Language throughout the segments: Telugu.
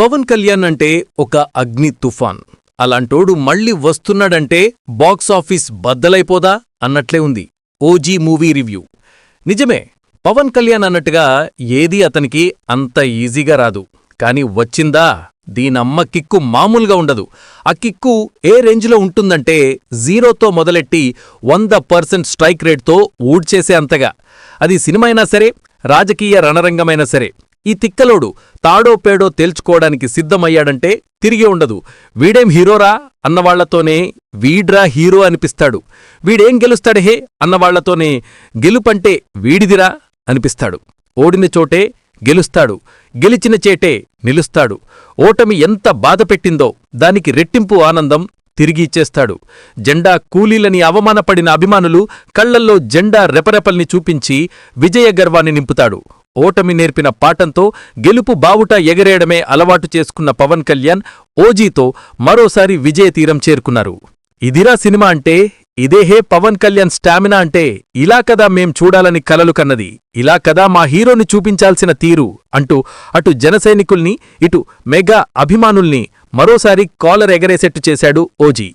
పవన్ కళ్యాణ్ అంటే ఒక అగ్ని తుఫాన్. అలాంటోడు మళ్ళీ వస్తున్నాడంటే బాక్సాఫీస్ బద్దలైపోదా? అన్నట్లే ఉంది. OG movie review. నిజమే పవన్ కళ్యాణ్ అన్నట్టుగా ఏదీ అతనికి అంత ఈజీగా రాదు. కాని వచ్చిందా? దీనమ్మ కిక్కు మామూలుగా ఉండదు. ఆ కిక్కు ఏ రేంజ్లో ఉంటుందంటే జీరోతో మొదలెట్టి వంద పర్సెంట్ స్ట్రైక్ రేట్తో ఊడ్చేసే అంతగా. అది సినిమా అయినా సరే రాజకీయ రణరంగమైనా సరే. ఈ తిక్కలోడు తాడో పేడో తేల్చుకోవడానికి సిద్ధమయ్యాడంటే తిరిగి ఉండదు. వీడేం హీరోరా? అన్నవాళ్ళతోనే వీడ్రా హీరో అనిపిస్తాడు. వీడేం గెలుస్తాడు హే? అన్నవాళ్ళతోనే గెలుపంటే వీడిదిరా? అనిపిస్తాడు. ఓడిన చోటే గెలుస్తాడు. గెలిచిన చేటే నిలుస్తాడు. ఓటమి ఎంత బాధపెట్టిందో దానికి రెట్టింపు ఆనందం తిరిగి ఇచ్చేస్తాడు. జెండా కూలీలని అవమానపడిన అభిమానులు కళ్ళల్లో జెండా రెపరెపల్ని చూపించి విజయ గర్వాన్ని నింపుతాడు. ఓటమి నేర్పిన పాఠంతో గెలుపు బావుట ఎగరేయడమే అలవాటు చేసుకున్న పవన్ కళ్యాణ్ ఓజీతో మరోసారి విజయ తీరం చేరుకున్నారు. ఇదిరా సినిమా అంటే ఇదేహే పవన్ కళ్యాణ్ స్టామినా అంటే ఇలా కదా మేం చూడాలని కలలు కన్నది ఇలా కదా మా హీరోని చూపించాల్సిన తీరు అంటూ అటు జనసైనికుల్ని ఇటు మెగా అభిమానుల్ని మరోసారి కాలర్ ఎగరేసెట్టు చేశాడు ఓజీ.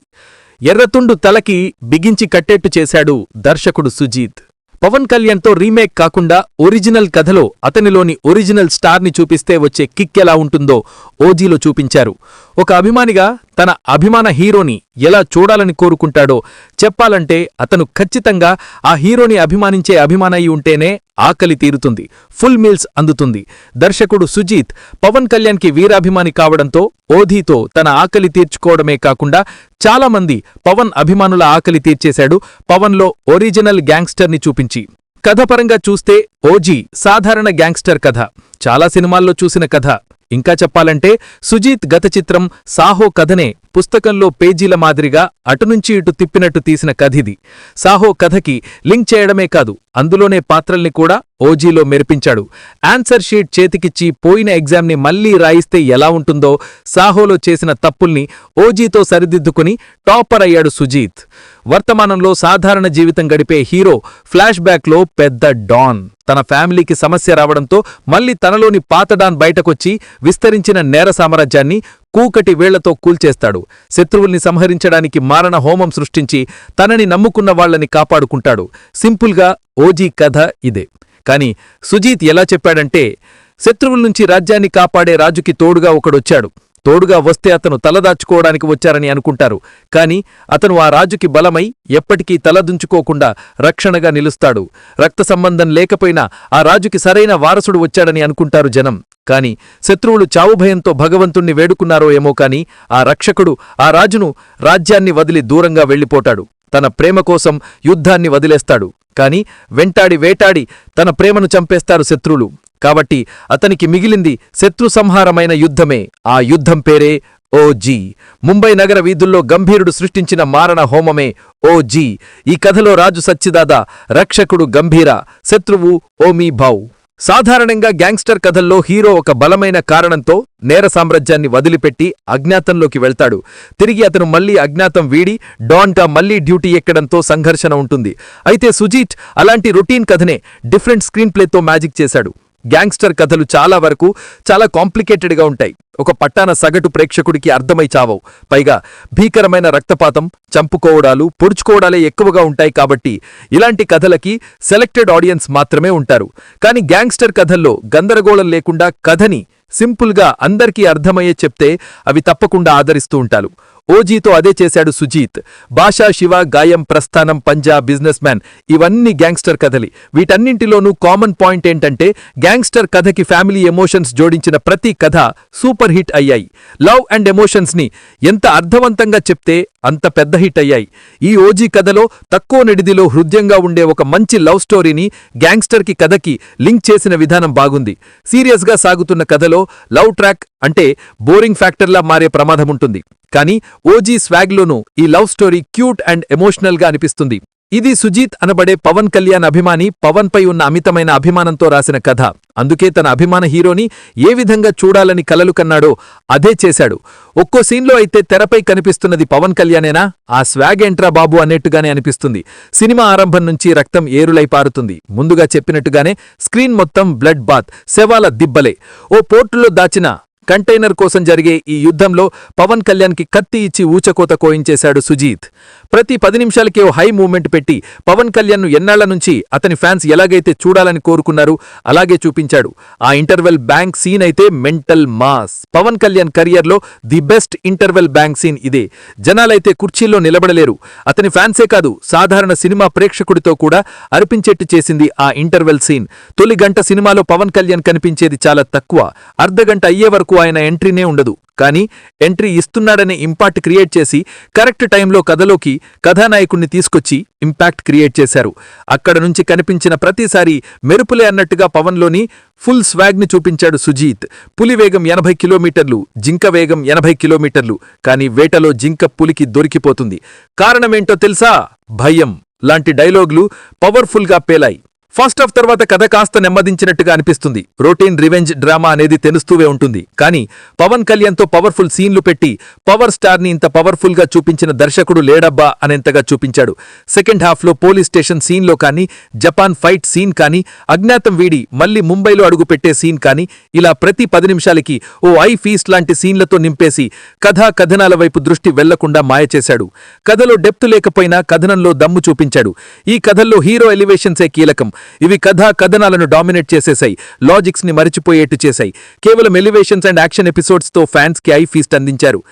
ఎర్రతుండు తలకి బిగించి కట్టేట్టు చేశాడు దర్శకుడు సుజీత్. పవన్ కళ్యాణ్తో రీమేక్ కాకుండా ఒరిజినల్ కథలో అతనిలోని ఒరిజినల్ స్టార్ని చూపిస్తే వచ్చే కిక్ ఎలా ఉంటుందో ఓజీలో చూపించారు. ఒక అభిమానిగా తన అభిమాన హీరోని ఎలా చూడాలని కోరుకుంటాడో చెప్పాలంటే అతను ఖచ్చితంగా ఆ హీరోని అభిమానించే అభిమానయి ఉంటేనే ఆకలి తీరుతుంది ఫుల్ మీల్స్ అందుతుంది. దర్శకుడు సుజీత్ పవన్ కళ్యాణ్కి వీరాభిమాని కావడంతో ఓధీతో తన ఆకలి తీర్చుకోవడమే కాకుండా చాలామంది పవన్ అభిమానుల ఆకలి తీర్చేశాడు పవన్లో ఒరిజినల్ గ్యాంగ్స్టర్ని చూపించి. కథపరంగా చూస్తే ఓజీ సాధారణ గ్యాంగ్స్టర్ కథ చాలా సినిమాల్లో చూసిన కథ. ఇంకా చెప్పాలంటే సుజీత్ గత చిత్రం సాహో కథనే పుస్తకంలో పేజీల మాదిరిగా అటునుంచి ఇటు తిప్పినట్టు తీసిన కథిది. సాహో కథకి లింక్ చేయడమే కాదు అందులోనే పాత్రల్ని కూడా ఓజీలో మెరిపించాడు. ఆన్సర్ షీట్ చేతికిచ్చి పోయిన ఎగ్జామ్ని మళ్ళీ రాయిస్తే ఎలా ఉంటుందో సాహోలో చేసిన తప్పుల్ని ఓజీతో సరిదిద్దుకుని టాపర్ అయ్యాడు సుజీత్. వర్తమానంలో సాధారణ జీవితం గడిపే హీరో ఫ్లాష్ బ్యాక్లో పెద్ద డాన్. తన ఫ్యామిలీకి సమస్య రావడంతో మళ్ళీ తనలోని పాత డాన్ బయటకొచ్చి విస్తరించిన నేర సామ్రాజ్యాన్ని కూకటి వేళ్ళతో కూల్చేస్తాడు. శత్రువుల్ని సంహరించడానికి మారణ హోమం సృష్టించి తనని నమ్ముకున్న వాళ్ళని కాపాడుకుంటాడు. సింపుల్గా ఓజీ కథ ఇదే. కాని సుజీత్ ఎలా చెప్పాడంటే శత్రువుల నుంచి రాజ్యాన్ని కాపాడే రాజుకి తోడుగా ఒకడొచ్చాడు. తోడుగా వస్తే అతను తలదాచుకోవడానికి వచ్చారని అనుకుంటారు. కాని అతను ఆ రాజుకి బలమై ఎప్పటికీ తలదుంచుకోకుండా రక్షణగా నిలుస్తాడు. రక్త సంబంధం లేకపోయినా ఆ రాజుకి సరైన వారసుడు వచ్చాడని అనుకుంటారు జనం. కాని శత్రువులు చావుభయంతో భగవంతుణ్ణి వేడుకున్నారో ఏమో కాని ఆ రక్షకుడు ఆ రాజును రాజ్యాన్ని వదిలి దూరంగా వెళ్ళిపోటాడు తన ప్రేమ కోసం యుద్ధాన్ని వదిలేస్తాడు. కాని వెంటాడి వేటాడి తన ప్రేమను చంపేస్తారు శత్రువులు. కాబట్టి అతనికి మిగిలింది శత్రు సంహారమైన యుద్ధమే. ఆ యుద్ధం పేరే ఓజీ. ముంబై నగర వీధుల్లో గంభీరుడు సృష్టించిన మారణ హోమమే ఓజీ. ఈ కథలో రాజు సచ్చిదాదా రక్షకుడు గంభీర శత్రువు ఓమీ భౌ సాధారణంగా గ్యాంగ్స్టర్ కథల్లో హీరో ఒక బలమైన కారణంతో నేర సామ్రాజ్యాన్ని వదిలిపెట్టి అజ్ఞాతంలోకి వెళ్తాడు. తిరిగి అతను మళ్ళీ అజ్ఞాతం వీడి డాన్గా మళ్ళీ డ్యూటీ ఎక్కడంతో సంఘర్షణ ఉంటుంది. అయితే సుజీత్ అలాంటి రొటీన్ కథనే డిఫరెంట్ స్క్రీన్ ప్లేతో మ్యాజిక్ చేశాడు. గ్యాంగ్స్టర్ కథలు చాలా వరకు చాలా కాంప్లికేటెడ్గా ఉంటాయి. ఒక పట్టాన సగటు ప్రేక్షకుడికి అర్థమై చావవు. పైగా భీకరమైన రక్తపాతం చంపుకోవడాలు పొడుచుకోవడాలే ఎక్కువగా ఉంటాయి కాబట్టి ఇలాంటి కథలకి సెలెక్టెడ్ ఆడియన్స్ మాత్రమే ఉంటారు. కానీ గ్యాంగ్స్టర్ కథల్లో గందరగోళం లేకుండా కథని సింపుల్గా అందరికీ అర్థమయ్యే చెప్తే అవి తప్పకుండా ఆదరిస్తూ ఉంటారు. ఓజీతో అదే చేశాడు సుజీత్. బాషా శివ గాయం ప్రస్థానం పంజా బిజినెస్ మ్యాన్ ఇవన్నీ గ్యాంగ్స్టర్ కథలి. వీటన్నింటిలోనూ కామన్ పాయింట్ ఏంటంటే గ్యాంగ్స్టర్ కథకి ఫ్యామిలీ ఎమోషన్స్ జోడించిన ప్రతి కథ సూపర్ హిట్ అయ్యాయి. లవ్ అండ్ ఎమోషన్స్ని ఎంత అర్థవంతంగా చెప్తే అంత పెద్ద హిట్ అయ్యాయి. ఈ ఓజీ కథలో తక్కువ నిడిదిలో హృదయంగా ఉండే ఒక మంచి లవ్ స్టోరీని గ్యాంగ్స్టర్కి కథకి లింక్ చేసిన విధానం బాగుంది. సీరియస్గా సాగుతున్న కథలో లవ్ ట్రాక్ అంటే బోరింగ్ ఫ్యాక్టర్లా మారే ప్రమాదం ఉంటుంది. కానీ ఓజీ స్వాగ్లోనూ ఈ లవ్ స్టోరీ క్యూట్ అండ్ ఎమోషనల్గా అనిపిస్తుంది. ఇది సుజీత్ అనబడే పవన్ కళ్యాణ్ అభిమాని పవన్ పై ఉన్న అమితమైన అభిమానంతో రాసిన కథ. అందుకే తన అభిమాన హీరోని ఏ విధంగా చూడాలని కలలు కన్నాడో అదే చేశాడు. ఒక్కో సీన్లో అయితే తెరపై కనిపిస్తున్నది పవన్ కళ్యాణేనా? ఆ స్వాగ్ ఎంట్రా బాబు అన్నట్టుగానే అనిపిస్తుంది. సినిమా ఆరంభం నుంచి రక్తం ఏరులై పారుతుంది. ముందుగా చెప్పినట్టుగానే స్క్రీన్ మొత్తం బ్లడ్ బాత్ శవాల దిబ్బలే. ఓ పోర్టులో దాచిన కంటైనర్ కోసం జరిగే ఈ యుద్ధంలో పవన్ కళ్యాణ్కి కత్తి ఇచ్చి ఊచకోత కోయించేశాడు సుజీత్. ప్రతి పది నిమిషాలకే ఓ హై మూమెంట్ పెట్టి పవన్ కళ్యాణ్ను ఎన్నాళ్ళ నుంచి అతని ఫ్యాన్స్ ఎలాగైతే చూడాలని కోరుకున్నారు అలాగే చూపించాడు. ఆ ఇంటర్వెల్ బ్యాంక్ సీన్ అయితే మెంటల్ మాస్. పవన్ కళ్యాణ్ కెరియర్లో the best interval bang scene ఇదే. జనాలైతే కుర్చీల్లో నిలబడలేరు. అతని ఫ్యాన్సే కాదు సాధారణ సినిమా ప్రేక్షకుడితో కూడా అర్పించేట్టు చేసింది ఆ ఇంటర్వెల్ సీన్. తొలి గంట సినిమాలో పవన్ కళ్యాణ్ కనిపించేది చాలా తక్కువ. అర్ధగంట అయ్యే వరకు ఆయన ఎంట్రీనే ఉండదు. కానీ ఎంట్రీ ఇస్తున్నాడనే ఇంపాక్ట్ క్రియేట్ చేసి కరెక్ట్ టైంలో కథలోకి కథానాయకుణ్ణి తీసుకొచ్చి ఇంపాక్ట్ క్రియేట్ చేశారు. అక్కడ నుంచి కనిపించిన ప్రతిసారి మెరుపులే అన్నట్టుగా పవన్లోని ఫుల్ స్వాగ్ని చూపించాడు సుజీత్. పులి వేగం ఎనభై కిలోమీటర్లు జింక వేగం ఎనభై కిలోమీటర్లు కానీ వేటలో జింక పులికి దొరికిపోతుంది. కారణమేంటో తెలుసా? భయం. లాంటి డైలాగులు పవర్ఫుల్గా పేలాయి. ఫస్ట్ హాఫ్ తర్వాత కథ కాస్త నెమ్మదించినట్టుగా అనిపిస్తుంది. రొటీన్ రివెంజ్ డ్రామా అనేది తెలుస్తూవే ఉంటుంది. కానీ పవన్ కళ్యాణ్తో పవర్ఫుల్ సీన్లు పెట్టి పవర్ స్టార్ని ఇంత పవర్ఫుల్గా చూపించిన దర్శకుడు లేడబ్బా అనేంతగా చూపించాడు. సెకండ్ హాఫ్లో పోలీస్ స్టేషన్ సీన్లో కానీ జపాన్ ఫైట్ సీన్ కానీ అజ్ఞాతం వీడి మళ్ళీ ముంబైలో అడుగుపెట్టే సీన్ కానీ ఇలా ప్రతి పది నిమిషాలకి ఓ ఐ ఫీస్ట్ లాంటి సీన్లతో నింపేసి కథా కథనాల వైపు దృష్టి వెళ్ళకుండా మాయచేశాడు కథలో డెప్త్ లేకపోయినా కథనంలో దమ్ము చూపించాడు. ఈ కథల్లో హీరో ఎలివేషన్సే కీలకం. ఇవి కథా కథనాలను డామినేట్ చేసేశాయి. లాజిక్స్ని మరిచిపోయేట్టు చేశాయి. కేవలం ఎలివేషన్స్ అండ్ యాక్షన్ ఎపిసోడ్స్తో ఫ్యాన్స్కి ఐ ఫీస్ట్ అందించారు.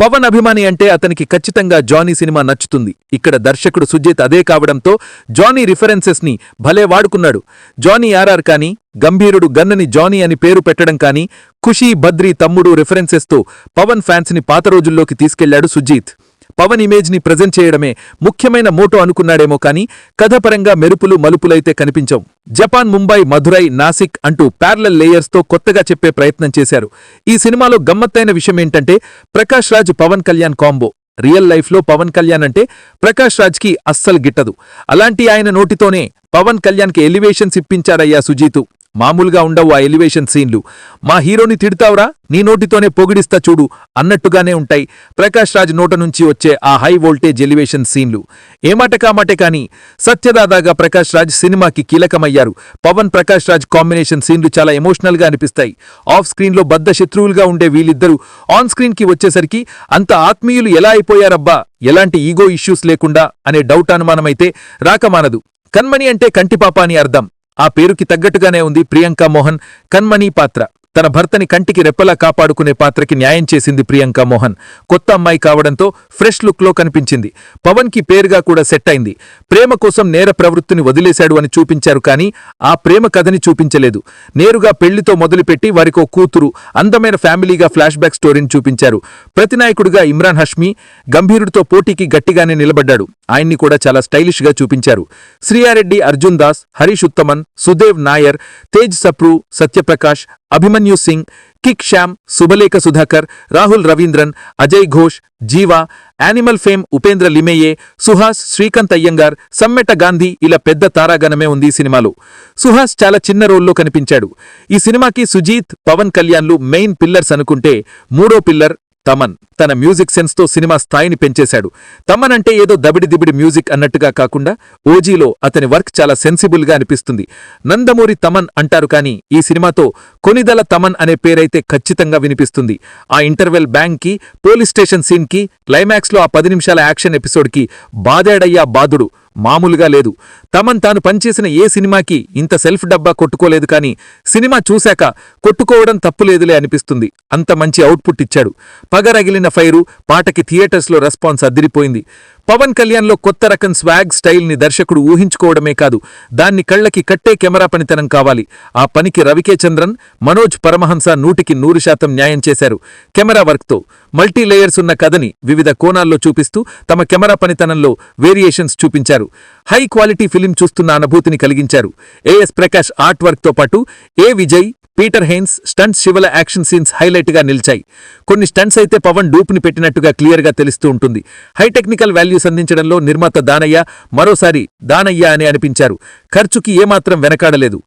పవన్ అభిమాని అంటే అతనికి ఖచ్చితంగా జానీ సినిమా నచ్చుతుంది. ఇక్కడ దర్శకుడు సుజిత్ అదే కావడంతో జానీ రిఫరెన్సెస్ని భలే వాడుకున్నాడు. జానీ ఆర్ఆర్ కానీ గంభీరుడు గన్నని జానీ అని పేరు పెట్టడం కానీ ఖుషీ బద్రి తమ్ముడు రిఫరెన్సెస్తో పవన్ ఫ్యాన్స్ని పాత రోజుల్లోకి తీసుకెళ్ళాడు సుజీత్. పవన్ ఇమేజ్ని ప్రజెంట్ చేయడమే ముఖ్యమైన మోటో అనుకున్నాడేమో కానీ కథపరంగా మెరుపులు మలుపులైతే కనిపించవు. జపాన్ ముంబై మధురై నాసిక్ అంటూ ప్యారలల్ లేయర్స్తో కొత్తగా చెప్పే ప్రయత్నం చేశారు. ఈ సినిమాలో గమ్మత్తైన విషయం ఏంటంటే ప్రకాష్ రాజ్ పవన్ కళ్యాణ్ కాంబో. రియల్ లైఫ్లో పవన్ కళ్యాణ్ అంటే ప్రకాష్ రాజ్కి అస్సలు గిట్టదు. అలాంటి ఆయన నోటితోనే పవన్ కళ్యాణ్కి ఎలివేషన్స్ ఇప్పించారయ్యా సుజీతు. మామూలుగా ఉండవు ఆ ఎలివేషన్ సీన్లు. మా హీరోని తిడతావురా? నీ నోటితోనే పొగిడిస్తా చూడు అన్నట్టుగానే ఉంటాయి. ప్రకాష్ రాజ్ నోట నుంచి వచ్చే ఆ హై వోల్టేజ్ ఎలివేషన్ సీన్లు. ఏమాట కామాటే కాని సత్యదాదాగా ప్రకాష్ రాజ్ సినిమాకి కీలకమయ్యారు. పవన్ ప్రకాష్ రాజ్ కాంబినేషన్ సీన్లు చాలా ఎమోషనల్గా అనిపిస్తాయి. ఆఫ్ స్క్రీన్లో బద్ద శత్రువులుగా ఉండే వీళ్ళిద్దరూ ఆన్ స్క్రీన్కి వచ్చేసరికి అంత ఆత్మీయులు ఎలా అయిపోయారబ్బా? ఎలాంటి ఈగో ఇష్యూస్ లేకుండా అనే డౌట్ అనుమానమైతే రాకమానదు కన్మణి అంటే కంటిపాప అని అర్థం. ఆ పేరుకి తగ్గట్టుగానే ఉంది ప్రియాంక మోహన్ కన్మణి పాత్ర. తన భర్తని కంటికి రెప్పలా కాపాడుకునే పాత్రకి న్యాయం చేసింది ప్రియాంక మోహన్. కొత్త అమ్మాయి కావడంతో ఫ్రెష్ లుక్లో కనిపించింది. పవన్కి పేరుగా కూడా సెట్ అయింది. ప్రేమ కోసం నేర ప్రవృత్తిని వదిలేశాడు అని చూపించారు కానీ ఆ ప్రేమ కథని చూపించలేదు. నేరుగా పెళ్ళితో మొదలుపెట్టి వారికో కూతురు అందమైన ఫ్యామిలీగా ఫ్లాష్ బ్యాక్ స్టోరీని చూపించారు. ప్రతినాయకుడిగా ఇమ్రాన్ హష్మి గంభీరుడితో పోటీకి గట్టిగానే నిలబడ్డాడు. ఆయన్ని కూడా చాలా స్టైలిష్గా చూపించారు. Sriya Reddy Arjun Das Harish Uthaman Sudev Nair Tej Sapru Satya Prakash Abhimanyu Singh kick Shyam Subhalekha Sudhakar Rahul Ravindran Ajay Ghosh Jeeva animal fame Upendra Limaye Suhas Srikanth Iyengar Sammeta Gandhi ఇలా పెద్ద తారాగణమే ఉంది ఈ సినిమాలో. సుహాస్ చాలా చిన్న రోల్లో కనిపించాడు. ఈ సినిమాకి సుజీత్ పవన్ కళ్యాణ్లు మెయిన్ పిల్లర్స్ అనుకుంటే మూడో పిల్లర్ తమన్ తన మ్యూజిక్ సెన్స్తో సినిమా స్థాయిని పెంచేశాడు. తమన్ అంటే ఏదో దబిడి దిబిడి మ్యూజిక్ అన్నట్టుగా కాకుండా ఓజీలో అతని వర్క్ చాలా సెన్సిబుల్గా అనిపిస్తుంది. నందమూరి తమన్ అంటారు కానీ ఈ సినిమాతో కొనిదల తమన్ అనే పేరైతే ఖచ్చితంగా వినిపిస్తుంది. ఆ ఇంటర్వెల్ బ్యాంక్కి పోలీస్ స్టేషన్ సీన్కి క్లైమాక్స్లో ఆ పది నిమిషాల యాక్షన్ ఎపిసోడ్కి బాదేడయ్యా బాదుడు. మామూలుగా లేదు. తమన్ తాను పనిచేసిన ఏ సినిమాకి ఇంత సెల్ఫ్ డబ్బా కొట్టుకోలేదు కానీ సినిమా చూశాక కొట్టుకోవడం తప్పులేదులే అనిపిస్తుంది. అంత మంచి అవుట్పుట్ ఇచ్చాడు. పగరగిలిన ఫైరు పాటకి థియేటర్స్లో రెస్పాన్స్ అదిరిపోయింది. పవన్ కళ్యాణ్లో కొత్త రకం స్వాగ్ స్టైల్ని దర్శకుడు ఊహించుకోవడమే కాదు దాన్ని కళ్ళకి కట్టే కెమెరా పనితనం కావాలి. ఆ పనికి రవికే చంద్రన్ మనోజ్ పరమహంస నూటికి నూరు శాతం న్యాయం చేశారు. కెమెరా వర్క్తో మల్టీ లేయర్స్ ఉన్న కథని వివిధ కోణాల్లో చూపిస్తూ తమ కెమెరా పనితనంలో వేరియేషన్స్ చూపించారు. హై క్వాలిటీ ఫిలిం చూస్తున్న అనుభూతిని కలిగించారు. ఏఎస్ ప్రకాష్ ఆర్ట్ వర్క్తో పాటు A Vijay Peter Hein's stunts శివల యాక్షన్ సీన్స్ హైలైట్గా నిలిచాయి. కొన్ని స్టంట్స్ అయితే పవన్ డూప్ని పెట్టినట్టుగా క్లియర్గా తెలుస్తూ ఉంటుంది. హైటెక్నికల్ వాల్యూస్ అందించడంలో నిర్మాత దానయ్య మరోసారి దానయ్య అని అనిపించారు. ఖర్చుకి ఏమాత్రం వెనకాడలేదు.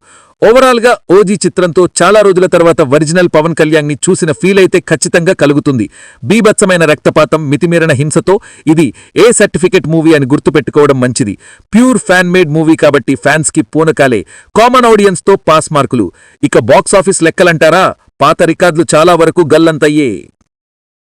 ఓవరాల్గా ఓజీ చిత్రంతో చాలా రోజుల తర్వాత ఒరిజినల్ పవన్ కళ్యాణ్ని చూసిన ఫీల్ అయితే ఖచ్చితంగా కలుగుతుంది. బీభత్సమైన రక్తపాతం మితిమీరిన హింసతో ఇది ఏ సర్టిఫికెట్ మూవీ అని గుర్తుపెట్టుకోవడం మంచిది. ప్యూర్ ఫ్యాన్ మేడ్ మూవీ కాబట్టి ఫ్యాన్స్కి పూనకాలే. కామన్ ఆడియన్స్తో పాస్ మార్కులు. ఇక బాక్సాఫీస్ లెక్కలంటారా? పాత రికార్డులు చాలా వరకు గల్లంతయ్యే.